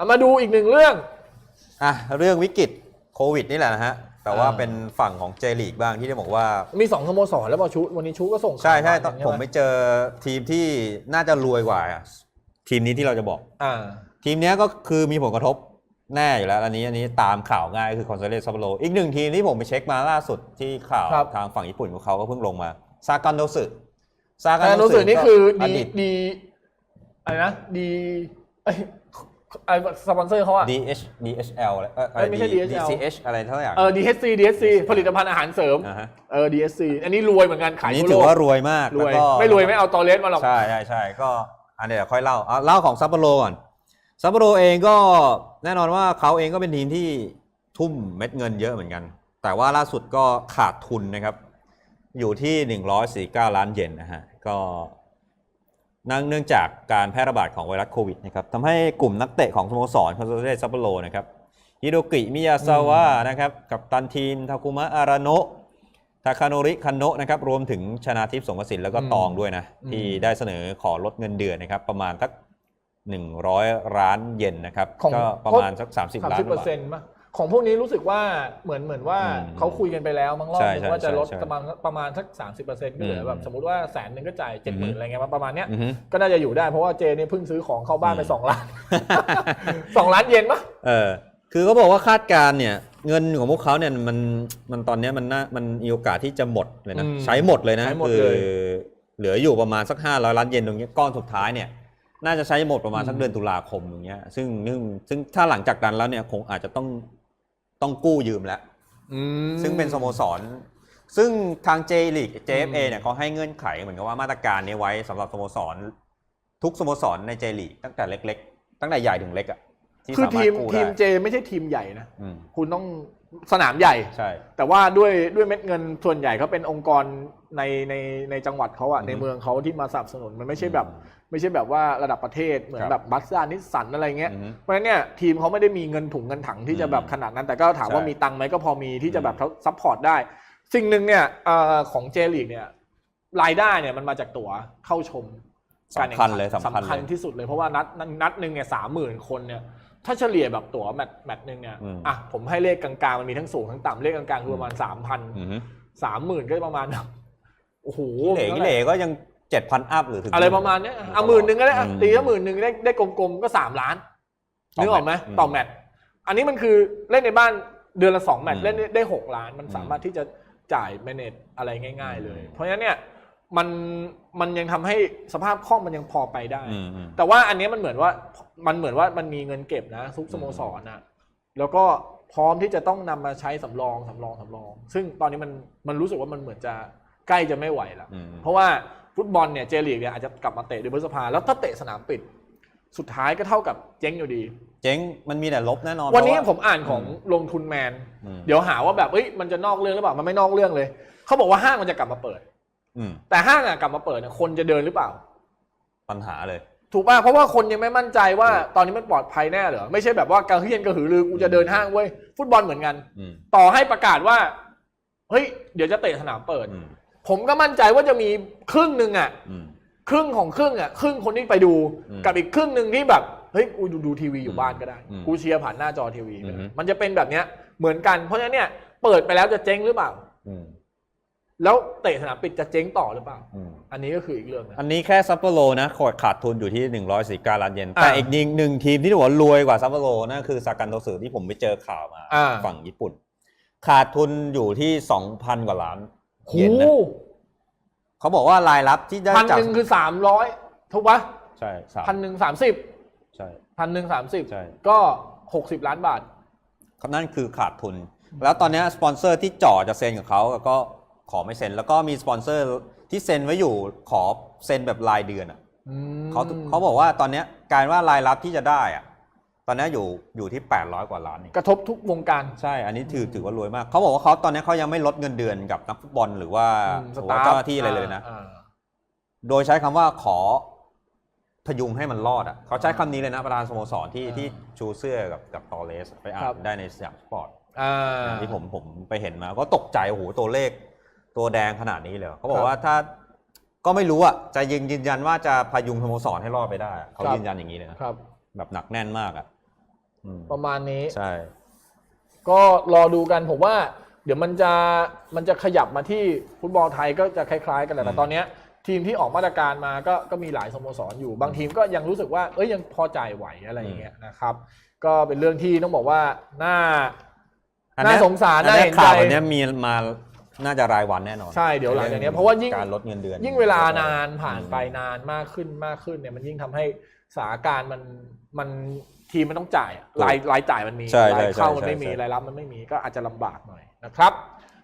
เอามาดูอีกหนึ่งเรื่อง อะเรื่องวิกฤตโควิดนี่แหละนะฮะ แต่ว่าอ่า เป็นฝั่งของเจลีกบ้างที่ได้บอกว่า มีสองสโมสรแล้วพอชุวันนี้ชุก็ส่งข่าวใช่ใช่าต้องใช่หผมไปเจอทีมที่น่าจะรวยกว่าอะทีมนี้ที่เราจะบอก อ่า ทีมเนี้ยก็คือมีผลกระทบแน่อยู่แล้ว อันนี้อันนี้ตามข่าวง่ายคือคอนเซเลสซัปโปโรอีกหนึ่งทีมที่ผมไปเช็คมาล่าสุดที่ข่าวครับ ทางฝั่งญี่ปุ่นของเขาก็เพิ่งลงมาซากันโดสึซากัการนโดรู้สึสึกนี่คืออดีดีตดีอะไรนะดีเอ้ย ไอสปอนเซอร์เขาอะ DH DHL อะไรเอ่อเอ้ยไม่ใช่ DHL DCH อะไรเท่าไหร่ เออ DHC DHC ผลิตภัณฑ์อาหารเสริมนะฮะ เออ DHC อันนี้รวยเหมือนกันขายอันนี้ทั่วถืโลอกว่ารวยมากรวย แล้วก็ไม่รวยไม่เอาตอเลสมาหรอก ใช่ใช่ใช่ก็อันเดี๋ยวค่อยเล่าเอาเล่าของซัปโปโรก่อนซัปโปโรเองก็แน่นอนว่าเขาเองก็เป็นทีมที่ทุ่มเม็ดเงินเยอะเหมือนกัน แต่ว่าล่าสุดก็ขาดทุนนะครับ อยู่ที่ 149 ล้านเยนนะฮะ ก็ เนื่องจากการแพร่ระบาดของไวรัสโควิดนะครับทำให้กลุ่มนักเตะของสโมสรคอนโซเดซัปโปโรนะครับฮิโดกิมิยาซาวะนะครับกับตันทีมทาคุมะอาราโนะทาคาโนริคันโนะนะครับรวมถึงชนาทิพย์สงกระสินแล้วก็อืมตองด้วยนะอืมที่ได้เสนอขอลดเงินเดือนนะครับประมาณสัก100 ล้านเยนนะครับของก็ประมาณสัก 30สามล้านสิบเปอร์บาทเซ็นต์มั้ง ของพวกนี้รู้สึกว่าเหมือนเหมือนว่าอืมเขาคุยกันไปแล้วมั้งรอบใช่นึงใช่ว่าจะลดใช่ใช่ประมาณประมาณสักสามสิบเปอร์เซ็นต์ก็เหลือมแบบสมมติว่าแสนหนึ่งก็จ่ายเจ็ดหมื่นอืมอะไรเงี้ยประมาณเนี้ยอือฮึก็น่าจะอยู่ได้เพราะว่าเจเนี่ยเพิ่งซื้อของเข้าบ้านไปอืมสองล้านสองล้านเยนปะเออ คือเขาบอกว่าคาดการณ์เนี่ย เงินของพวกเขาเนี่ยมันมันตอนเนี้ยมันน่ามันมีโอกาสที่จะหมดเลยนะอืมใช้หมดเลยนะใช้หมดคืเลยเหลืออยู่ประมาณสัก500ล้านเยนตรงเนี้ยก้อนสุดท้ายเนี่ยน่าจะใช้หมดประมาณสักอืมเดือนตุลาคมอย่างเงี้ยซึ่งซึ่งซึ่งถ้าหลังจากนั้นแล้วเนี่ยคงอาจจะต้อง ต้องกู้ยืมแล้ว อืม ซึ่งเป็นสโมสร ซึ่งทาง J League JFA อืมเนี่ยเขาให้เงื่อนไขเหมือนกับว่ามาตรการนี้ไว้สำหรับสโมสร ทุกสโมสรใน J League ตั้งแต่เล็ก ๆ ตั้งแต่ใหญ่ถึงเล็กอะ ที่คือสามารทีถมกู้ทีได้มเจไม่ใช่ทีมใหญ่นะ อืมคุณต้องสนามใหญ่ ใช่ แต่ว่าด้วยด้วยเม็ดเงินส่วนใหญ่เขาเป็นองค์กรในในในจังหวัดเขาอะอืมในเมืองเขาที่มาสนับสนุนมันไม่ใช่แบบอืมไม่ใช่แบบว่าระดับประเทศเหมือนครับ แบบบัสซ่านิสสันอะไรเงี้ย อืม เพราะฉะนั้นเนี่ยทีมเขาไม่ได้มีเงินถุงเงินถังที่จะแบบอืมขนาดนั้นแต่ก็ถามว่าใช่มีตังค์ไหมก็พอมีที่จะอืมแบบเขาซัพพอร์ตได้ สิ่งหนึ่งเนี่ยเอ่อของเจลีกเนี่ยรายได้เนี่ยมันมาจากตั๋วเข้าชมการแข่งสำคัขัญเลยสำคัญสำคัญเลยที่สุดเลยเพราะว่านัดนัดนัดหนึ่งเนี่ยสามหมื่นคนเนี่ย ถ้าเฉลี่ยแบบตั๋วแมตช์แมตช์หนึ่งเนี่ยอืม อะผมให้เลขกลางๆมันมีทั้งสูงทั้งต่ำเลขกลางๆคือประมาณสามพันอืมสามหมื่นก็ประมาณโอ้โหกิเหล่กิเหล่ก็ยังเจ็ดพันอัพหรือถึง อะไรประมาณเนี้ยเอาหมื่นหนึ่งก็ได้อะอืมตีถ้าหมื่นหนึ่งได้ได้กลมๆก็สามล้านต่อนึกออกไหมแมตช์อืมต่อแมตช์อันนี้มันคือเล่นในบ้านเดือนละสองแมตช์อืมเล่นได้ได้หกล้าน มันอืมสามารถที่จะจ่ายแมเนจอะไรง่าย ๆ เลย อืม เพราะฉะนั้นเนี่ยมันมันยังทำให้สภาพคล่องมันยังพอไปได้ อืมอืม แต่ว่าอันเนี้ยมันเหมือนว่า มันเหมือนว่ามันมีเงินเก็บนะทุกสโมสรนะแล้วก็พร้อมที่จะต้องนำมาใช้สำรองสำรองสำรอง ซึ่งตอนนี้มันมันรู้สึกว่ามันเหมือนจะใกล้จะไม่ไหวแล้วอืมเพราะว่าฟุตบอลเนี่ยเจลีกเนี่ยอาจจะกลับมาเตะเดือนพฤษภาแล้วถ้าเตะสนามปิด สุดท้ายก็เท่ากับเจ๊งอยู่ดี เจ๊งมันมีแต่ลบแน่นอน วันนี้เพราะาผมอ่านของลงทุนแมนอืมเดี๋ยวหาว่าแบบเอ้ยมันจะนอกเรื่องหรือเปล่ามันไม่นอกเรื่องเลยเขาบอกว่าห้างมันจะกลับมาเปิดอืมแต่ห้างอะกลับมาเปิดเนี่ยคนจะเดินหรือเปล่า ปัญหาเลย ถูกป่ะเพราะว่าคนยังไม่มั่นใจว่าตอนนี้มันปลอดภัยแน่เหรอไม่ใช่แบบว่ากระเฮียนกระหือรือกูจะเดินห้างเว้ยฟุตบอลเหมือนกัน อืม ต่อให้ประกาศว่า เฮ้ย เดี๋ยวจะเตะสนามเปิด อืมผมก็มั่นใจว่าจะมีครึ่งหนึ่งอะ อืม ครึ่งของครึ่งอะครึ่งคนที่ไปดูอืมกับอีกครึ่งหนึ่งที่แบบเฮ้ยกูดูดูทีวีอยู่บ้านก็ได้ อืมกูเชียร์ผ่านหน้าจอทีวีก็ได้อืมมันจะเป็นแบบเนี้ยเหมือนกันเพราะฉะนั้นเนี่ยเปิดไปแล้วจะเจ๊งหรือเปล่า อืม แล้วเตะสนามปิดจะเจ๊งต่อหรือเปล่า อืม อันนี้ก็คืออีกเรื่องนะ อันนี้แค่ซัปโปโรนะขาดขาดทุนอยู่ที่149ล้านเยนอ่าแต่อีกหนึ่งหนึ่งทีมที่ถือว่ารวยกว่าซัปโปโรนั่นคือซากันโตสึที่ผมไปเจอข่าวมาอ่า ฝั่งญี่ปุ่น ขาดทุนอยู่ที่ 2,000 กว่าล้านโหเยนนะเขาบอกว่ารายรับที่ได้พันจากหนึ่งคือสามร้อยถูกปะใช่สามพันหนึ่งสามสิบใช่ พันหนึ่งสามสิบใช่ ก็หกสิบล้านบาท นั่นคือขาดทุน แล้วตอนนี้สปอนเซอร์ที่จ่อจะเซ็นกับเขาก็ ขอไม่เซ็น แล้วก็มีสปอนเซอร์ที่เซ็นไว้อยู่ขอเซ็นแบบรายเดือนอะเขาเขาบอกว่าตอนเนี้ยการว่ารายรับที่จะได้อะตอนเนี้ยอยู่อยู่ที่ 800 กว่าล้านเองกระทบทุกวงการใช่ อันนี้ถือถือว่ารวยมาก เขาบอกว่าเขาตอนเนี้ยเขายังไม่ลดเงินเดือนกับนักฟุตบอลหรือว่าอืมหรือว่าเจ้าหน้าที่อะไรเลยนะอ่าโดยใช้คำว่าขอพยุงให้มันรอดอะเขาใช้คำนี้เลยนะประธานสโมสรที่อ่าที่ชูเสื้อกับกับตอเลสไปอ่าครันบได้ในสยามสปอร์ตอ่าที่ผมผมไปเห็นมาก็ตกใจโอ้โหตัวเลข ตัวแดงขนาดนี้เลยเหรอเขาบอครักบว่าถ้าก็ไม่รู้อะจะยืนยืนยันว่าจะพยุงสโมสรให้รอดไปได้อะเขาครับ ยืนยันอย่างนี้เลยนะครับ แบบหนักแน่นมากอะ่ะอืมประมาณนี้ ใช่ ก็รอดูกันผมว่า เดี๋ยวมันจะมันจะขยับมาที่ฟุตบอลไทยก็จะคล้ายๆกันแหละแต่ตอนเนี้ยทีมที่ออกมาตรการมาก็ก็มีหลายสโมสรอยู่บางทีมก็ยังรู้สึกว่าเอ้ยยังพอจ่ายไหวอะไรอย่างเงี้ยนะครับ ก็เป็นเรื่องที่ต้องบอกว่าน่า อันเนี้ยน่าสงสารอันเนี้ยน่าเห็นข่าวใจแบบเนี้ยมีมา น่าจะรายวันแน่นอนใช่เดี๋ยวหลังจากเนี้ยเพราะว่ายิ่งการลดเงินเดือน ยิ่งเวลานานผ่านไปนานมากขึ้นมากขึ้นเนี่ยมันยิ่งทำให้สถานการณ์มันมันทีมมันต้องจ่ายอะรายรายจ่ายมันมีใช่ใช่รายเข้าใช่มันไม่มีใช่รายรับมันไม่มีก็อาจจะลำบากหน่อยนะครับ